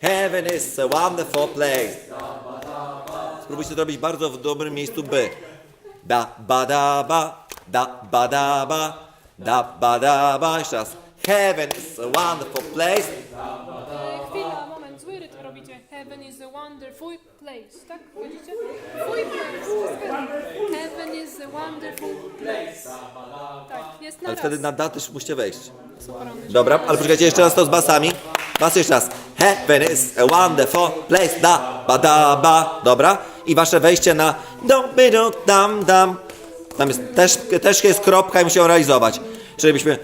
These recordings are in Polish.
Heaven is a wonderful place. Spróbujcie to robić bardzo w dobrym miejscu B. Da ba da ba, da ba da ba, da ba da ba. Jeszcze raz. Heaven is a wonderful place. E, Chwila, moment, zły rytm robicie. Heaven is a wonderful place, tak? Widzicie? Fuj place. Heaven is a wonderful place. Tak, jest na Ale raz. wtedy na da też musicie wejść. Dobra, ale poczekajcie jeszcze raz to z basami. Bas jeszcze raz. Heaven is a wonderful place. Da, ba, da, ba. Dobra. I wasze wejście na dum, bi, dum, dam, dam. Tam jest też, też jest kropka i musimy realizować. Czyli byśmy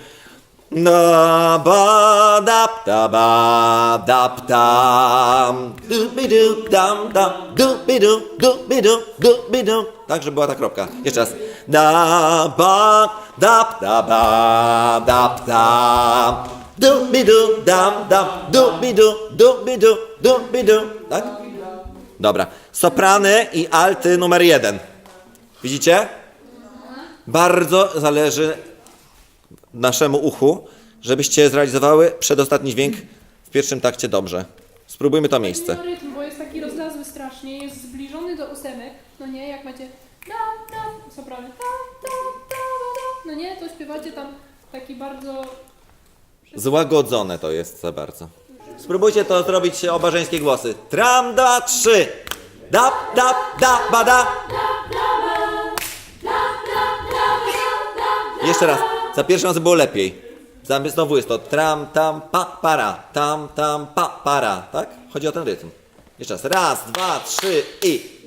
na ba dap da ba dap dam du bi du dam dam du bi du du bi du du bi du tak żeby była ta kropka jeszcze raz da ba dap da ba dap dam du bi du dam dam. Du bi du du bi du du bi du tak? Dobra. Soprany i alty numer jeden. Widzicie? Bardzo zależy naszemu uchu, żebyście zrealizowały przedostatni dźwięk w pierwszym takcie dobrze. Spróbujmy to miejsce. Rytm, bo jest taki rozlazły strasznie, jest zbliżony do ósemek, no nie, jak macie da, da, soprany, da, da, da, da, no nie, to śpiewacie tam taki bardzo... Złagodzone to jest za bardzo. Spróbujcie to zrobić oba żeńskie głosy. Tram, da, trzy. Da, ba, da. Jeszcze raz. Za pierwszym razem było lepiej. Za- Znowu jest to tram, tam, pa, para. Tam, tam, pa, para. Tak? Chodzi o ten rytm. Jeszcze raz. Raz, dwa, trzy i...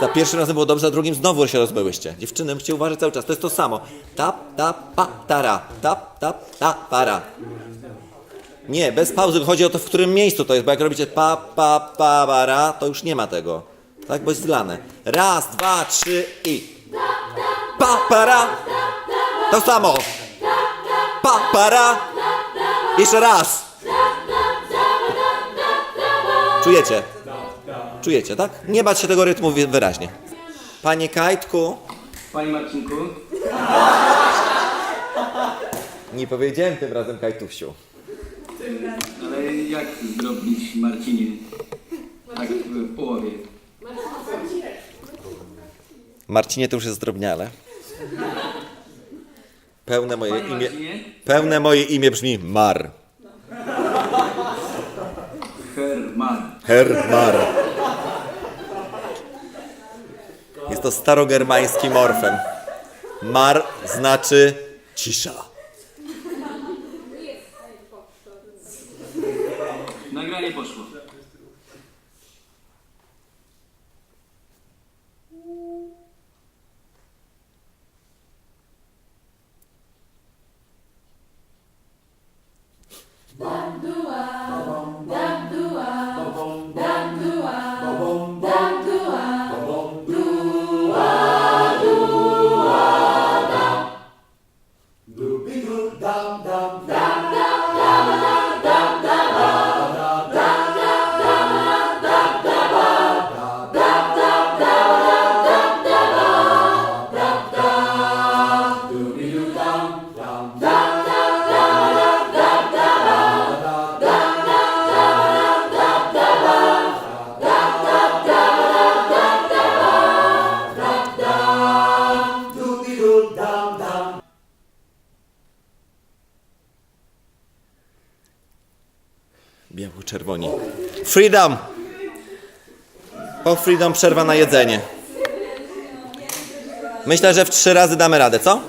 Za pierwszym razem było dobrze, za drugim znowu się rozmyłyście. Dziewczyny, musicie uważać cały czas. To jest to samo. Tap, tap, pa, tara. Tap, tap, ta, para. Nie, bez pauzy. Chodzi o to, w którym miejscu to jest, bo jak robicie pa, pa, pa, para, to już nie ma tego. Tak, bo jest zlane. Raz, dwa, trzy i... Pa, para. To samo. Pa, para. Jeszcze raz. Czujecie? Czujecie, tak? Nie bać się tego rytmu wy- wyraźnie. Panie Kajtku. Panie Marcinku, Nie powiedziałem tym razem Kajtusiu. ale jak zrobić Marcinie? Tak w połowie. Marcinie to już jest zdrobniale. Pełne moje imię. Pełne moje imię brzmi Mar. Herman. Hermar. Jest to starogermański morfem. Mar znaczy cisza. Nagranie poszło. Biało-czerwoni. Freedom! Po Freedom przerwa na jedzenie. Myślę, że w trzy razy damy radę, co?